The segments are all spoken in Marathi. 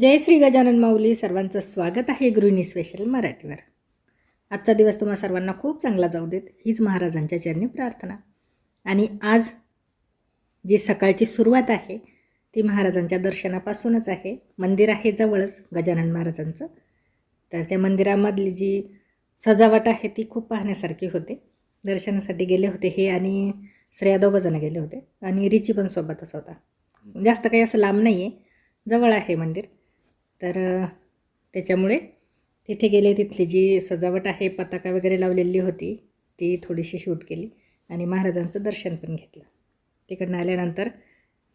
जय श्री गजानन माऊली सर्वांचं स्वागत आहे गृहिणी स्पेशल मराठीवर. आजचा दिवस तुम्हा सर्वांना खूप चांगला जाऊ देत हीच महाराजांच्या चरणी प्रार्थना. आणि आज जी सकाळची सुरुवात आहे ती महाराजांच्या दर्शनापासूनच आहे. मंदिर आहे जवळच गजानन महाराजांचं. तर त्या मंदिरामधली जी सजावट आहे ती खूप पाहण्यासारखी होते. दर्शनासाठी गेले होते हे आणि श्रेया दोघंजणं गेले होते. आणि रिची पण सोबतच होता. जास्त काही असं लांब नाही आहे जवळ आहे मंदिर. तर त्याच्यामुळे तिथे गेले तिथली जी सजावट आहे पताका वगैरे लावलेली होती ती थोडीशी शूट केली आणि महाराजांचं दर्शन पण घेतलं. तिकडनं आल्यानंतर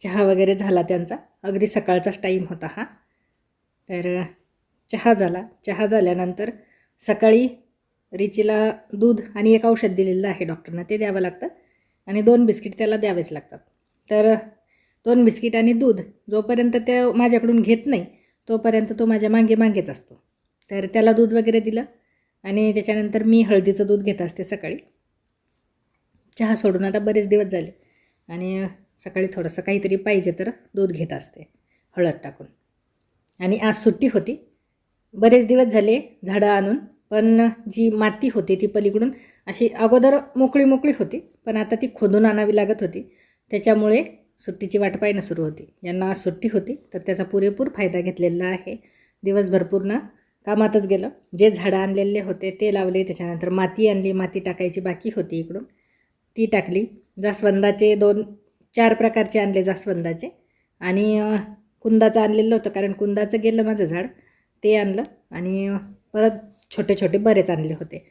चहा वगैरे झाला त्यांचा. अगदी सकाळचाच टाईम होता हा. तर चहा झाला. चहा झाल्यानंतर सकाळी रिचीला दूध आणि एक औषध दिलेलं आहे डॉक्टरनं ते द्यावं लागतं आणि दोन बिस्किट त्याला द्यावेच लागतात. तर दोन बिस्किट आणि दूध जोपर्यंत ते माझ्याकडून घेत नाही तोपर्यंत तो माझ्या मागे मागेच असतो. तर त्याला दूध वगैरे दिलं आणि त्याच्यानंतर मी हळदीचं दूध घेत असते सकाळी. चहा सोडून आता बरेच दिवस झाले आणि सकाळी थोडंसं काहीतरी पाहिजे तर दूध घेत असते हळद टाकून. आणि आज सुट्टी होती. बरेच दिवस झाले झाडं आणून पण जी माती होती ती पलीकडून अशी अगोदर मोकळी मोकळी होती पण आता ती खोदून आणावी लागत होती. त्याच्यामुळे सुट्टीची वाट पाहणं सुरू होती. यांना आज सुट्टी होती तर त्याचा पुरेपूर फायदा घेतलेला आहे. दिवसभर पूर्ण कामातच गेलं. जे झाडं आणलेले होते ते लावले. त्याच्यानंतर माती आणली. माती टाकायची बाकी होती इकडून. ती टाकली. जास्वंदाचे दोन चार प्रकारचे आणले जास्वंदाचे. आणि कुंदाचं आणलेलं होतं कारण कुंदाचं गेलं माझं झाड. ते आणलं. आणि परत छोटे छोटे बरेच आणले होते.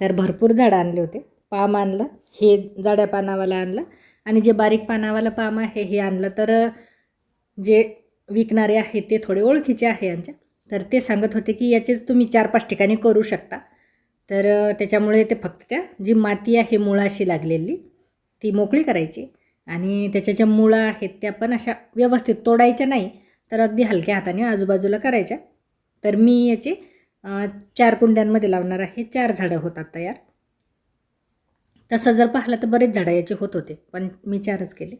तर भरपूर झाडं आणले होते. पाम आणलं. हे जाड्या पानावाला आणलं. आणि जे बारीक पानावाला पाम आहे हे आणलं तर जे विकणारे आहे ते थोडे ओळखीचे आहे यांच्या. तर ते सांगत होते की याचेच तुम्ही चार पाच ठिकाणी करू शकता. तर त्याच्यामुळे ते फक्त त्या जी माती आहे मुळाशी लागलेली ती मोकळी करायची. आणि त्याच्या ज्या मुळा आहेत त्या पण अशा व्यवस्थित तोडायच्या नाही तर अगदी हलक्या हाताने आजूबाजूला करायच्या. तर मी याचे चार कुंड्यांमध्ये लावणार आहे. चार झाडं होतात तयार. तसं जर पाहिलं तर बरेच झाडं याचे होत होते पण मी चारच केले.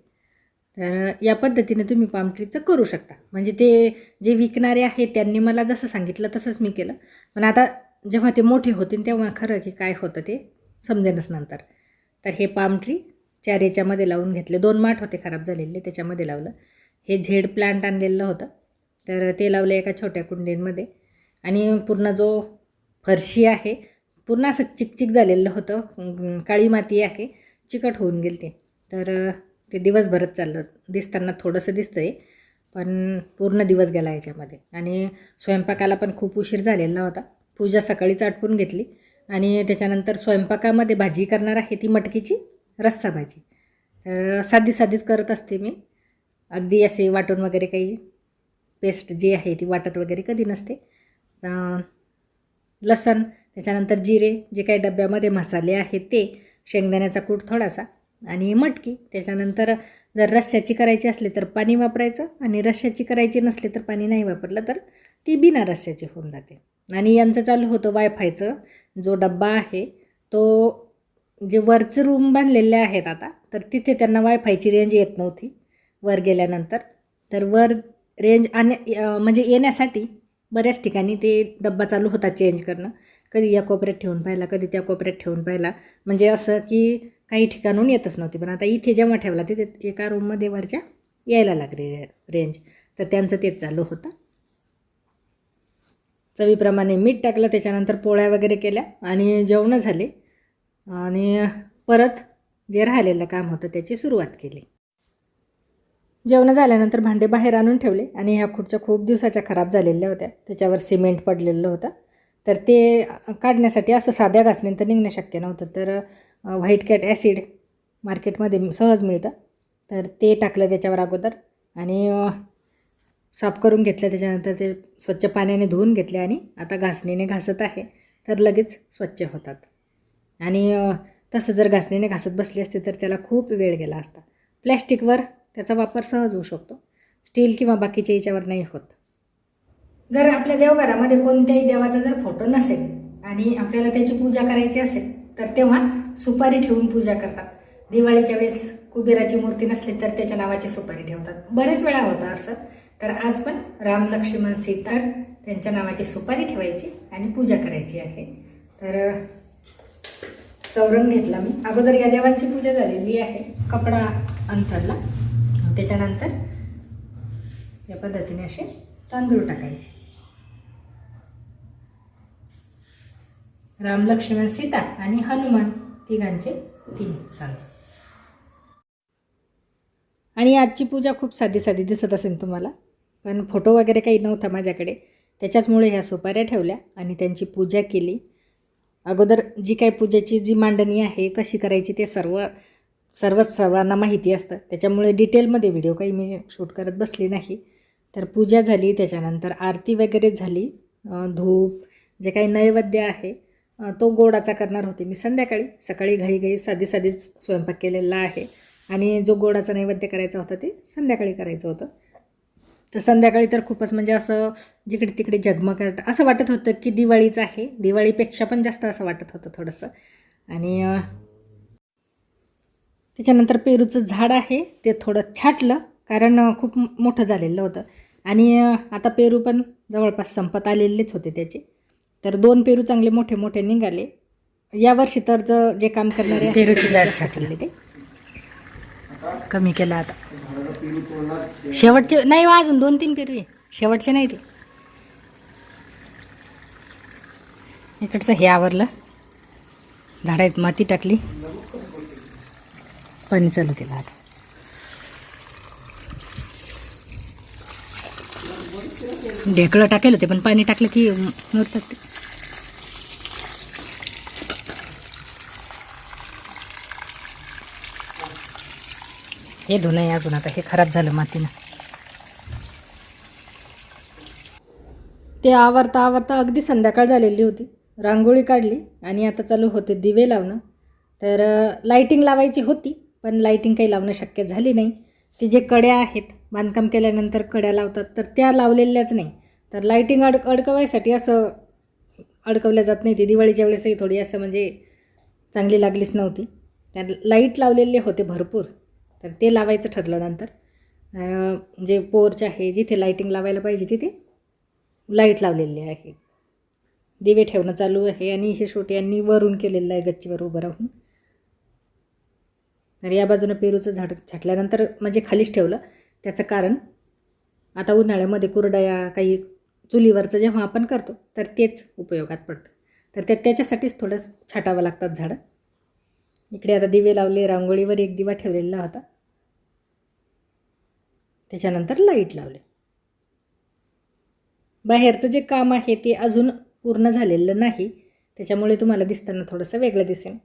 तर या पद्धतीने तुम्ही पाम ट्रीचं करू शकता. म्हणजे ते जे विकणारे आहेत त्यांनी मला जसं सांगितलं तसंच मी केलं. पण आता जेव्हा ते मोठे होतील तेव्हा खरं की काय होतं ते समजेनच नंतर. तर हे पाम ट्री चार याच्यामध्ये लावून घेतले. दोन माठ होते खराब झालेले त्याच्यामध्ये लावलं. हे झेड प्लांट आणलेलं होतं. तर ते लावलं एका छोट्या कुंडींमध्ये. आणि पूर्ण जो फरशी आहे पूर्ण असं चिकचिक झालेलं होतं. काळी माती आहे. चिकट होऊन गेली ते. तर ते दिवसभरच चाललं. दिसताना थोडंसं दिसतं आहे पण पूर्ण दिवस गेला याच्यामध्ये. आणि स्वयंपाकाला पण खूप उशीर झालेला होता. पूजा सकाळीच आटपून घेतली. आणि त्याच्यानंतर स्वयंपाकामध्ये भाजी करणार आहे ती मटकीची रस्सा भाजी. तर साधी साधीच करत असते मी. अगदी असे वाटून वगैरे काही पेस्ट जी आहे ती वाटत वगैरे कधी नसते. लसण त्याच्यानंतर जिरे जे काही डब्यामध्ये मसाले आहेत ते शेंगदाण्याचा कूट थोडासा आणि मटकी. त्याच्यानंतर जर रश्श्याची करायची असली तर पाणी वापरायचं आणि रश्श्याची करायची नसली तर पाणी नाही वापरलं तर ती बिना रश्श्याची होऊन जाते. आणि यांचं चालू होतं वायफायचं. जो डब्बा आहे तो जे वरचं रूम बांधलेले आहेत आता तर तिथे त्यांना वायफायची रेंज येत नव्हती वर गेल्यानंतर. तर वर रेंज आणि म्हणजे येण्यासाठी बऱ्याच ठिकाणी ते डब्बा चालू होता चेंज करणं. कधी या कोपऱ्यात ठेवून पाहिला कधी त्या कोपऱ्यात ठेवून पाहिला. म्हणजे असं की काही ठिकाणून येतच नव्हती. पण आता इथे जेव्हा ठेवला तिथे एका रूममध्ये वरच्या यायला लागली रेंज तर त्यांचं तेच चालू होतं. चवीप्रमाणे मीठ टाकलं त्याच्यानंतर पोळ्या वगैरे केल्या आणि जेवणं झाले. आणि परत जे राहिलेलं काम होतं त्याची सुरुवात केली. जेवणं झाल्यानंतर भांडे बाहेर आणून ठेवले आणि ह्या खुर्च्या खूप दिवसाच्या खराब झालेल्या होत्या. त्याच्यावर सिमेंट पडलेलं होतं. तर ते काढण्यासाठी असं साध्या घासणीनं तर निघणं शक्य नव्हतं. तर व्हाईट कॅट ॲसिड मार्केटमध्ये सहज मिळतं. तर ते टाकलं त्याच्यावर अगोदर आणि साफ करून घेतलं. त्याच्यानंतर ते स्वच्छ पाण्याने धुवून घेतले आणि आता घासणीने घासत आहे. तर लगेच स्वच्छ होतात. आणि तसं जर घासणीने घासत बसली असते तर त्याला खूप वेळ गेला असता. प्लॅस्टिकवर त्याचा वापर सहज होऊ शकतो. स्टील किंवा बाकीच्या याच्यावर नाही होत. जर आपल्या देवघरामध्ये कोणत्याही देवाचा जर फोटो नसेल आणि आपल्याला त्याची पूजा करायची असेल तर तेव्हा सुपारी ठेवून पूजा करतात. दिवाळीच्या वेळेस कुबेराची मूर्ती नसली तर त्याच्या नावाची सुपारी ठेवतात. बरेच वेळा होतं असं. तर आज पण राम लक्ष्मण सीता त्यांच्या नावाची सुपारी ठेवायची आणि पूजा करायची आहे. तर चौरंग घेतला मी. अगोदर या देवांची पूजा झालेली आहे. कपडा अंतरला त्याच्यानंतर या पद्धतीने असे तांदूळ टाकायचे. राम लक्ष्मण सीता आणि हनुमान तिघांचे तीन तांदूळ. आणि आजची पूजा खूप साधी साधी दिसत असेल तुम्हाला पण फोटो वगैरे काही नव्हता माझ्याकडे. त्याच्याचमुळे ह्या सुपाऱ्या ठेवल्या आणि त्यांची पूजा केली. अगोदर जी काही पूजेची जी मांडणी आहे कशी करायची ते सर्व सर्वच सर्वांना माहिती असतं. त्याच्यामुळे डिटेलमध्ये व्हिडिओ काही मी शूट करत बसली नाही. तर पूजा झाली त्याच्यानंतर आरती वगैरे झाली धूप जे काही नैवेद्य आहे तो गोडाचा करणार होते मी संध्याकाळी. सकाळी घाई साधी साधीच स्वयंपाक केलेला आहे आणि जो गोडाचा नैवेद्य करायचा होता ते संध्याकाळी करायचं होतं. तर संध्याकाळी तर खूपच म्हणजे असं जिकडे तिकडे जगमगाट असं वाटत होतं की दिवाळीच आहे. दिवाळीपेक्षा पण जास्त असं वाटत होतं थोडंसं. आणि त्याच्यानंतर पेरूचं झाड आहे ते थोडं छाटलं कारण खूप मोठं झालेलं होतं. आणि आता पेरू पण जवळपास संपत आलेलेच होते त्याचे. तर दोन पेरू चांगले मोठे मोठे निघाले. यावर्षी तर ज जे काम करणारे पेरूचे झाड छाटलेले ते. कमी केलं आता. शेवटचे नाही हो, अजून दोन तीन पेरू आहे. शेवटचे नाही ते. इकडचं हे आवरलं. झाडात माती टाकली. पाणी चालू केलं आता. ढेकळं टाकेल होते पण पाणी टाकलं की मुरतात ते. हे धुणं आहे अजून आता हे खराब झालं मातीनं. ते आवरता आवरता अगदी संध्याकाळ झालेली होती. रांगोळी काढली आणि आता चालू होते दिवे लावणं. तर लाईटिंग लावायची होती पण लाईटिंग काही लावणं शक्य झाली नाही. ते जे कड्या आहेत बांधकाम केल्यानंतर कड्या लावतात तर त्या लावलेल्याच नाही. तर लाईटिंग अड अडकवायसाठी असं अडकवल्या जात नाही. ती दिवाळीच्या वेळेसही थोडी असं म्हणजे चांगली लागलीच नव्हती. त्या लाइट लावलेले होते भरपूर तर ते लावायचं ठरलं नंतर. जे पोर्च आहे जिथे लाईटिंग लावायला पाहिजे तिथे लाइट लावलेली आहे. दिवे ठेवणं चालू आहे आणि हे शूट यांनी वरून केलेलं आहे गच्चीवर उभं राहून. तर या बाजूनं पेरूचं झाड छाटल्यानंतर म्हणजे खालीच ठेवलं. त्याचं कारण आता उन्हाळ्यामध्ये कुरडया काही चुलीवरचं जेव्हा आपण करतो तर तेच उपयोगात पडतं. तर त्या त्याच्यासाठीच थोडं छाटावं लागतात झाडं. इकडे आता दिवे लावले रांगोळीवर एक दिवा ठेवलेला होता. त्याच्यानंतर लाइट लावले. बाहेरचं जे काम आहे ते अजून पूर्ण झालेलं नाही. त्याच्यामुळे तुम्हाला दिसताना थोडंसं वेगळं दिसेल.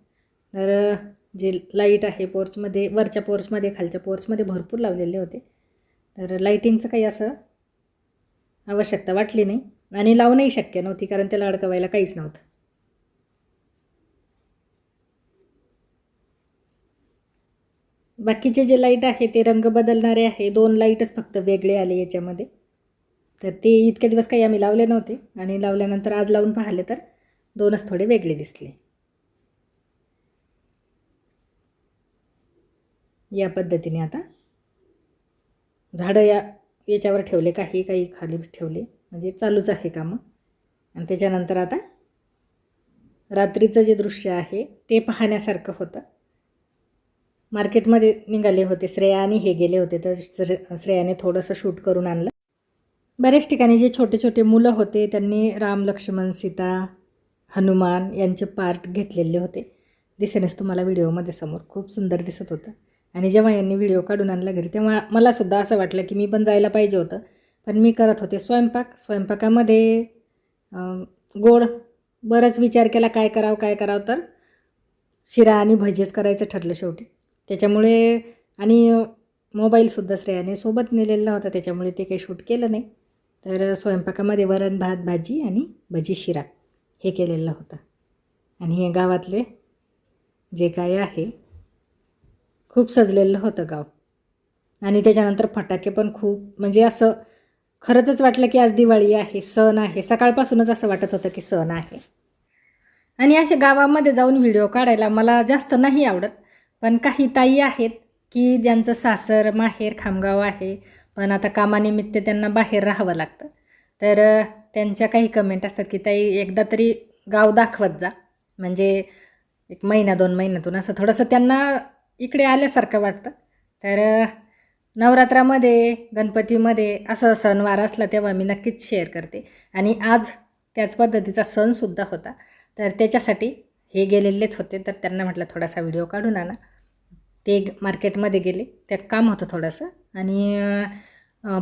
तर जे लाइट आहे पोर्चमध्ये वरच्या पोर्चमध्ये खालच्या पोर्चमध्ये भरपूर लावलेले होते. तर लाईटिंगचं काही असं आवश्यकता वाटली नाही. आणि लावणंही शक्य नव्हती कारण त्याला अडकवायला काहीच नव्हतं. बाकीचे जे लाइट आहे ते रंग बदलणारे आहे. दोन लाईटच फक्त वेगळे आले याच्यामध्ये. तर ते इतके दिवस काही आम्ही लावले नव्हते. आणि लावल्यानंतर आज लावून पाहिले तर दोनच थोडे वेगळे दिसले. या पद्धतीने आता झाडं या याच्यावर ठेवले काही काही खाली ठेवले. म्हणजे चालूच आहे कामं. आणि त्याच्यानंतर आता रात्रीचं जे दृश्य आहे ते पाहण्यासारखं होतं. मार्केटमध्ये निघाले होते श्रेया आणि हे गेले होते. तर श्रे- श्रेयाने थोडंसं शूट करून आणलं. बऱ्याच ठिकाणी जे छोटे छोटे मुलं होते त्यांनी राम लक्ष्मण सीता हनुमान यांचे पार्ट घेतलेले होते. दिसेनच तुम्हाला व्हिडिओमध्ये समोर. खूप सुंदर दिसत होतं. आणि जेव्हा यांनी व्हिडिओ काढून आणला घरी तेव्हा मलासुद्धा असं वाटलं की मी पण जायला पाहिजे होतं. पण मी करत होते स्वयंपाक. स्वयंपाकामध्ये गोड बराच विचार केला काय करावं काय करावं तर शिरा आणि भजेच करायचं ठरलं शेवटी. त्याच्यामुळे आणि मोबाईलसुद्धा श्रेयाने सोबत नेलेला होता त्याच्यामुळे ते काही शूट केलं नाही. तर स्वयंपाकामध्ये वरण भात भाजी आणि भजी शिरा हे केलेलं होतं. आणि हे गावातले जे काय आहे खूप सजलेलं होतं गाव. आणि त्याच्यानंतर फटाके पण खूप म्हणजे असं खरंच वाटलं की आज दिवाळी आहे सण आहे. सकाळपासूनच असं वाटत होतं की सण आहे. आणि असे गावामध्ये जाऊन व्हिडिओ काढायला मला जास्त नाही आवडत. पण काही ताई आहेत की ज्यांचं सासर माहेर खामगाव आहे पण आता कामानिमित्त त्यांना बाहेर राहावं लागतं. तर त्यांच्या काही कमेंट असतात की ताई एकदा तरी गाव दाखवत जा. म्हणजे एक महिना दोन महिन्यातून असं थोडंसं त्यांना इकडे आल्यासारखं वाटतं. तर नवरात्रामध्ये गणपतीमध्ये असं सणवार असला तेव्हा मी नक्कीच शेअर करते. आणि आज त्याच पद्धतीचा सणसुद्धा होता. तर त्याच्यासाठी हे गेलेलेच होते. तर त्यांना म्हटलं थोडासा व्हिडिओ काढून आणा. ते मार्केटमध्ये गेले. त्या काम होतं थोडंसं. आणि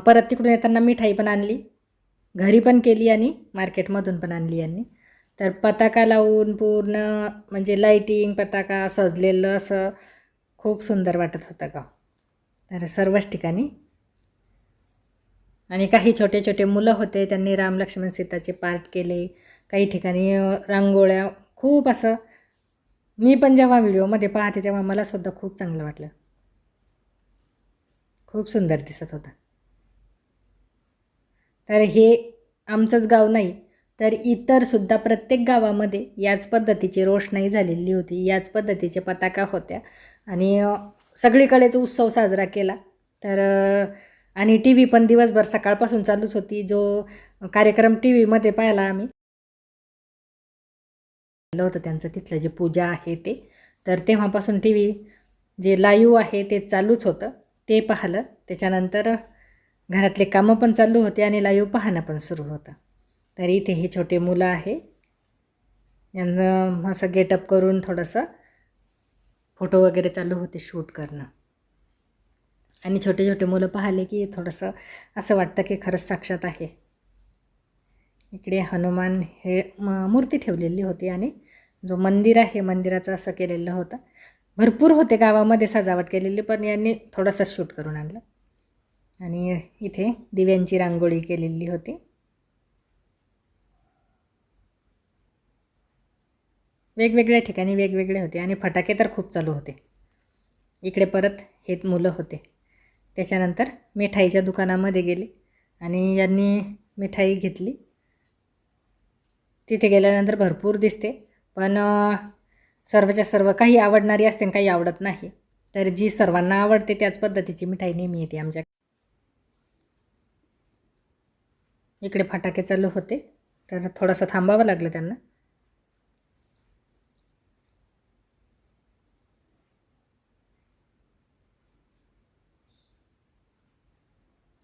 परत तिकडून येताना मिठाई पण आणली. घरी पण केली आणि मार्केटमधून पण आणली यांनी. तर पताका लावून पूर्ण म्हणजे लाईटिंग पताका सजलेलं असं खूप सुंदर वाटत होतं गाव तर सर्वच ठिकाणी. आणि काही छोटे छोटे मुलं होते त्यांनी राम लक्ष्मण सीताचे पार्ट केले. काही ठिकाणी रांगोळ्या खूप असं. मी पण जेव्हा व्हिडिओमध्ये पाहते तेव्हा मला सुद्धा खूप चांगलं वाटलं. खूप सुंदर दिसत होतं. तर हे आमचंच गाव नाही तर इतरसुद्धा प्रत्येक गावामध्ये याच पद्धतीची रोषणाई झालेली होती. याच पद्धतीचे पताका होत्या. आणि सगळीकडेच उत्सव साजरा केला. तर आणि टी व्ही पण दिवसभर सकाळपासून चालूच होती. जो कार्यक्रम टी व्हीमध्ये पाहिला आम्ही. आलं होतं त्यांचं तिथलं जे पूजा आहे ते. तर तेव्हापासून टी व्ही जे लाईव्ह आहे ते चालूच होतं. ते पाहिलं. त्याच्यानंतर घरातले कामं पण चालू होते आणि लाईव्ह पाहणं पण सुरू होतं. तर इथे हे छोटे मुलं आहे. यांचं असं गेटअप करून थोडंसं फोटो वगैरे चालू होते शूट करणं. आणि छोटे छोटे मुलं पाहिले की थोडंसं असं वाटतं की खरंच साक्षात आहे. इकडे हनुमान हे म मूर्ती ठेवलेली होती आणि जो मंदिर आहे मंदिराचं असं केलेलं होतं. भरपूर होते गावामध्ये सजावट केलेली पण यांनी थोडंसं शूट करून आणलं. आणि इथे दिव्यांची रांगोळी केलेली होती. वेगवेगळ्या ठिकाणी वेगवेगळे होते आणि फटाके तर खूप चालू होते. इकडे परत हे मुलं होते. त्याच्यानंतर मिठाईच्या दुकानामध्ये गेले आणि यांनी मिठाई घेतली. तिथे गेल्यानंतर भरपूर दिसते पण सर्वच्या सर्व काही आवडणारी असते आणि काही आवडत नाही. तर जी सर्वांना आवडते त्याच पद्धतीची मिठाई नेहमी येते आमच्या. इकडे फटाके चालू होते. तर थोडंसं थांबावं लागलं त्यांना.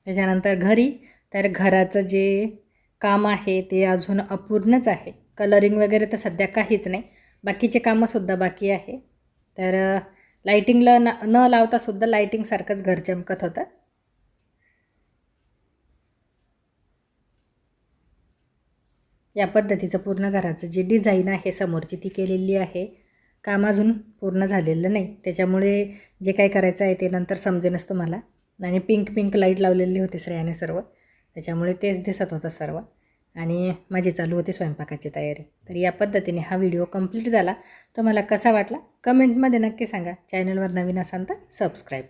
त्याच्यानंतर घरी तर घराचं जे काम आहे ते अजून अपूर्णच आहे. कलरिंग वगैरे तर सध्या काहीच नाही. बाकीचे कामंसुद्धा बाकी आहे. तर लाईटिंगला न न लावतासुद्धा लाईटिंगसारखंच घर चमकत होतं. या पद्धतीचं पूर्ण घराचं जे डिझाईन आहे समोरची ती केलेली आहे. काम अजून पूर्ण झालेलं नाही. त्याच्यामुळे जे काय करायचं आहे ते नंतर समजेनच तुम्हाला. आणि पिंक पिंक लाइट लावलेली होती श्रेयाने सर्व. त्याच्यामुळे तेच दिसत होतं सर्व. आणि माझी चालू होती स्वयंपाकाची तयारी. तर या पद्धतीने हा व्हिडिओ कंप्लीट झाला. तो मला कसा वाटला? कमेंटमध्ये नक्की सांगा. चॅनलवर नवीन असाल तर सबस्क्राईब